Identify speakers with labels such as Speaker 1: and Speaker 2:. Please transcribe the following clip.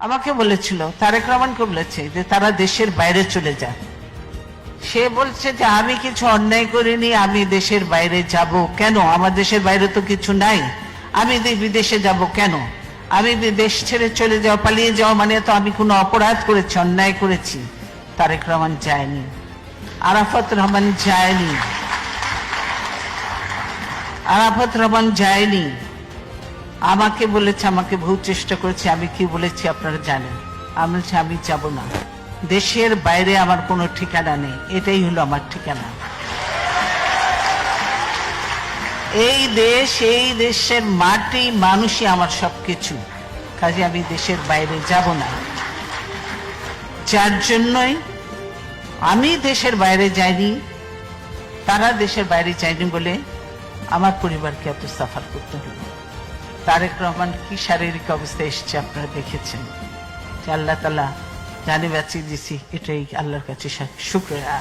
Speaker 1: আমাকে বলেছিল, তারেক রহমানকে বলেছে যে তারা দেশের বাইরে চলে যায় সে বলছে যে, আমি কিছু অন্যায় করিনি, আমি দেশের বাইরে যাব কেন? আমার দেশের বাইরে তো কিছু নাই। আমি বিদেশে যাব কেন? আমি দেশ ছেড়ে চলে যাওয়া, পালিয়ে যাওয়া মানে তো আমি কোনো অপরাধ করেছি, অন্যায় করেছি। তারেক রহমান যায়নি। আরাফাত রহমান যায়নি। আরাফাত রহমান যায়নি। আমাকে বলেছে, আমাকে বহু চেষ্টা করেছে, আমি কি বলেছি আপনারা জানেন। আমি বলছি, আমি যাব না। দেশের বাইরে আমার কোনো ঠিকানা নেই। এটাই হলো আমার ঠিকানা। এই দেশ, এই দেশের মাটি, মানুষই আমার সবকিছু। কাজে আমি দেশের বাইরে যাব না। যার জন্যই আমি দেশের বাইরে যাইনি, তারা দেশের বাইরে যায়নি বলে আমার পরিবারকে এত সাফার করতে হলো তারেক রহমান কি শারীরিক অবস্থায় এসছে আপনারা দেখেছেন? আল্লাহ তালা জানে বাঁচিয়ে দিছি এটাই আল্লাহর কাছে শুক্রিয়া।